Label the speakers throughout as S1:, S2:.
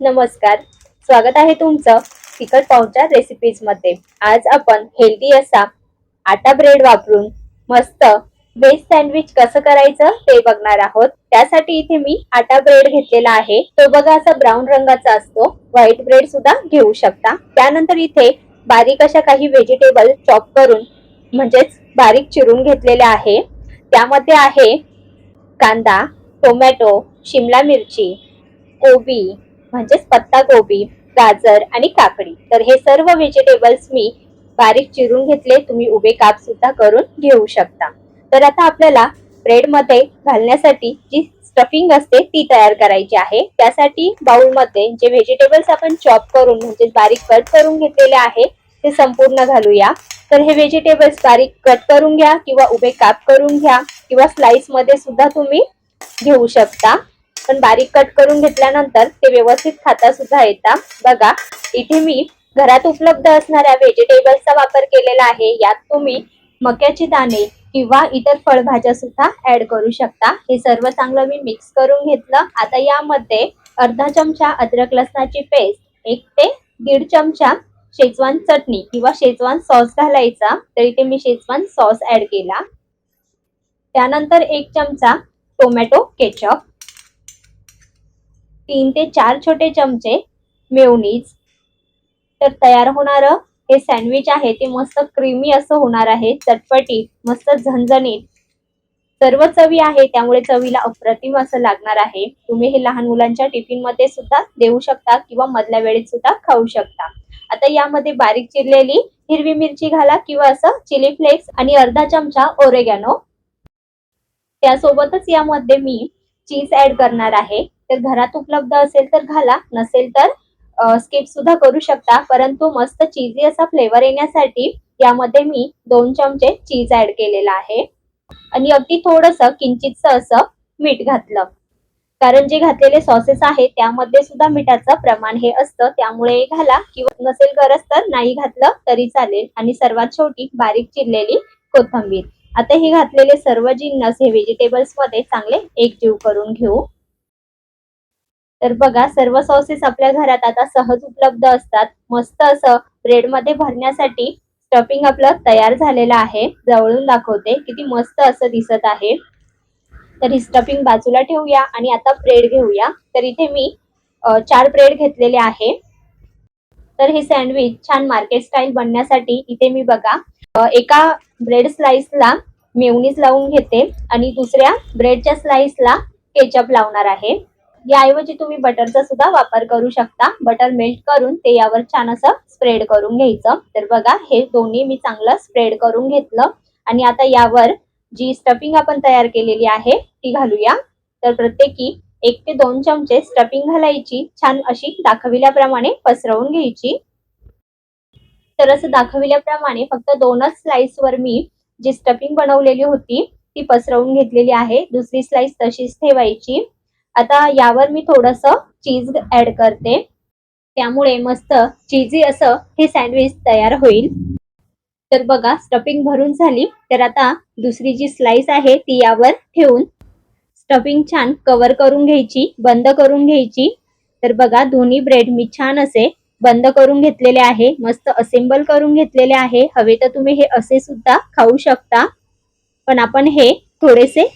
S1: नमस्कार. स्वागत आहे तुमचं तिखट पाहुच्या रेसिपीजमध्ये. आज आपण हेल्दी असा आटा ब्रेड वापरून मस्त व्हेज सँडविच कसं करायचं ते बघणार आहोत. त्यासाठी इथे मी आटा ब्रेड घेतलेला आहे. तो बघा असा ब्राऊन रंगाचा असतो. व्हाईट ब्रेड सुद्धा घेऊ शकता. त्यानंतर इथे बारीक अशा काही व्हेजिटेबल चॉप करून म्हणजेच बारीक चिरून घेतलेले आहे. त्यामध्ये आहे कांदा टोमॅटो शिमला मिरची कोबी म्हणजेच पत्ता गोबी गाजर आणि काकडी. तर हे सर्व व्हेजिटेबल्स मी बारीक चिरून घेतले. तुम्ही उभे काप सुद्धा करून घेऊ शकता. तर आता आपल्याला ब्रेडमध्ये घालण्यासाठी जी स्टफिंग असते ती तयार करायची आहे. त्यासाठी बाउलमध्ये जे व्हेजिटेबल्स आपण चॉप करून म्हणजे बारीक कट करून घेतलेले आहे ते संपूर्ण घालूया. तर हे व्हेजिटेबल्स बारीक कट करून घ्या किंवा उभे काप करून घ्या किंवा स्लाइसमध्ये सुद्धा तुम्ही घेऊ शकता. पण बारीक कट करून घेतल्यानंतर ते व्यवस्थित खाता सुद्धा येतात बघा इथे मी घरात उपलब्ध असणाऱ्या व्हेजिटेबल्सचा वापर केलेला आहे. यात तुम्ही मक्याचे दाणे किंवा इतर फळभाज्या सुद्धा ऍड करू शकता. हे सर्व चांगलं मी मिक्स करून घेतलं. आता यामध्ये अर्धा चमचा अद्रक लसणाची पेस्ट एक ते दीड चमचा शेजवान चटणी किंवा शेजवान सॉस घालायचा. तर इथे मी शेजवान सॉस ऍड केला. त्यानंतर एक चमचा टोमॅटो केचप तीन ते चार छोटे चमचे मेवनीज तर तयार होणारं हे सँडविच आहे ते मस्त क्रीमी असं होणार आहे चटपटीत मस्त झणझणीत. सर्व चवी आहे त्यामुळे चवीला अप्रतिम असं लागणार आहे. तुम्ही हे लहान मुलांच्या टिफिनमध्ये सुद्धा देऊ शकता किंवा मधल्या वेळेत सुद्धा खाऊ शकता. आता यामध्ये बारीक चिरलेली हिरवी मिरची घाला किंवा असं चिली फ्लेक्स आणि अर्धा चमचा ओरेगॅनो त्यासोबतच यामध्ये मी चीज ऍड करणार आहे. तर घरात उपलब्ध असेल तर घाला नसेल तर स्किप सुद्धा करू शकता. परंतु मस्त चीजी असा फ्लेवर येण्यासाठी यामध्ये मी दोन चमचे चीज ऍड केलेला आहे. आणि अगदी थोडस किंचितस असं मीठ घातलं. कारण जे घातलेले सॉसेस आहेत त्यामध्ये सुद्धा मिठाचं प्रमाण हे असतं. त्यामुळे घाला. किंवा नसेल गरज तर नाही घातलं तरी चालेल. आणि सर्वात शेवटी बारीक चिरलेली कोथंबीर. आता हे घातलेले सर्व जिन्नस हे व्हेजिटेबल्समध्ये चांगले एकजीव करून घेऊ. तर बघा सर्व सॉसेस आपल्या घरात आता सहज उपलब्ध असतात. मस्त असं ब्रेडमध्ये भरण्यासाठी स्टफिंग आपलं तयार झालेलं आहे. जवळून दाखवते किती मस्त असं दिसत आहे. तर ही स्टफिंग बाजूला ठेवूया आणि आता ब्रेड घेऊया. तर इथे मी चार ब्रेड घेतलेले आहे. तर हे सँडविच छान मार्केट स्टाईल बनण्यासाठी इथे मी बघा एका ब्रेड स्लाइसला मेवनीज लावून घेते आणि दुसऱ्या ब्रेडच्या स्लाइसला केचप लावणार आहे. याऐवजी तुम्ही बटरचा सुद्धा वापर करू शकता. बटर मेल्ट करून ते यावर छान असं स्प्रेड करून घ्यायचं. तर बघा हे दोन्ही मी चांगलं स्प्रेड करून घेतलं. आणि आता यावर जी स्टफिंग आपण तयार केलेली आहे ती घालूया. तर प्रत्येकी एक ते दोन चमचे स्टफिंग घालायची. छान अशी दाखविल्याप्रमाणे पसरवून घ्यायची. तर असं दाखविल्याप्रमाणे फक्त दोनच स्लाइसवर मी जी स्टफिंग बनवलेली होती ती पसरवून घेतलेली आहे. दुसरी स्लाइस तशीच ठेवायची. आता यावर मी थोडस चीज ऍड करते. त्यामुळे मस्त चीजी असं हे सँडविच तयार होईल. तर बघा स्टफिंग भरून झाली. तर आता दुसरी जी स्लाइस आहे ती यावर ठेवून स्टफिंग छान कव्हर करून घ्यायची बंद करून घ्यायची. तर बघा दोन्ही ब्रेड मी छान असे बंद करून घेतलेले आहे. मस्त असेंबल करून घेतलेले आहे. हवे तर तुम्ही हे असे सुद्धा खाऊ शकता. पण आपण हे थोडेसे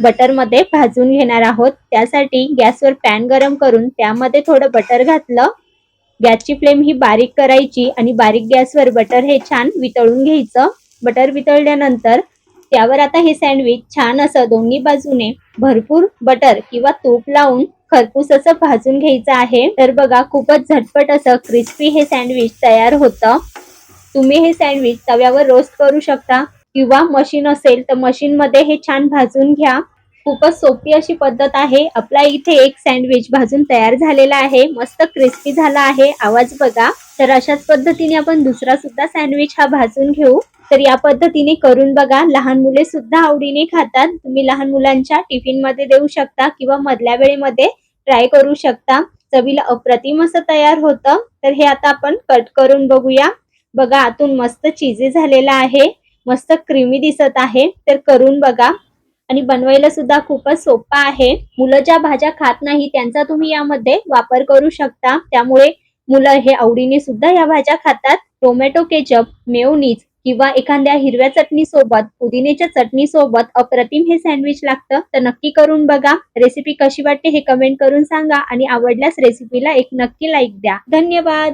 S1: बटरमध्ये भाजून घेणार आहोत. त्यासाठी गॅसवर पॅन गरम करून त्यामध्ये थोडं बटर घातलं. गॅसची फ्लेम ही बारीक करायची आणि बारीक गॅसवर बटर हे छान वितळून घ्यायचं. बटर वितळल्यानंतर त्यावर आता हे सँडविच छान असं दोन्ही बाजूने भरपूर बटर किंवा तूप लावून खरपूस असं भाजून घ्यायचं आहे. तर बघा खूपच झटपट असं क्रिस्पी हे सँडविच तयार होतं. तुम्ही हे सँडविच तव्यावर रोस्ट करू शकता. किंवा मशीन असेल तर मशीन मध्ये हे छान भाजून घ्या. खूपच सोपी अशी पद्धत आहे. आपला इथे एक सँडविच भाजून तयार झालेला आहे. मस्त क्रिस्पी झाला आहे. आवाज बघा. तर अशाच पद्धतीने आपण दुसरा सुद्धा सँडविच हा भाजून घेऊ. तर या पद्धतीने करून बघा. लहान मुले सुद्धा आवडीने खातात. तुम्ही लहान मुलांच्या टिफिनमध्ये देऊ शकता किंवा मधल्या वेळेमध्ये ट्राय करू शकता. चवीला अप्रतिम असं तयार होतं. तर हे आता आपण कट करून बघूया. बघा आतून मस्त चिजे झालेला आहे. मस्त क्रीमी दिसत आहे. तर करून बघा. आणि बनवायला सुद्धा खूपच सोपा आहे. मुलं ज्या भाज्या खात नाही त्यांचा तुम्ही यामध्ये वापर करू शकता. त्यामुळे मुलं हे आवडीने सुद्धा या भाज्या खातात. टोमॅटो केचप मेवनीज किंवा एखाद्या हिरव्या चटणी सोबत पुदिनेच्या चटणी सोबत अप्रतिम हे सँडविच लागतं. तर नक्की करून बघा. रेसिपी कशी वाटते हे कमेंट करून सांगा. आणि आवडल्यास रेसिपीला एक नक्की लाईक द्या. धन्यवाद!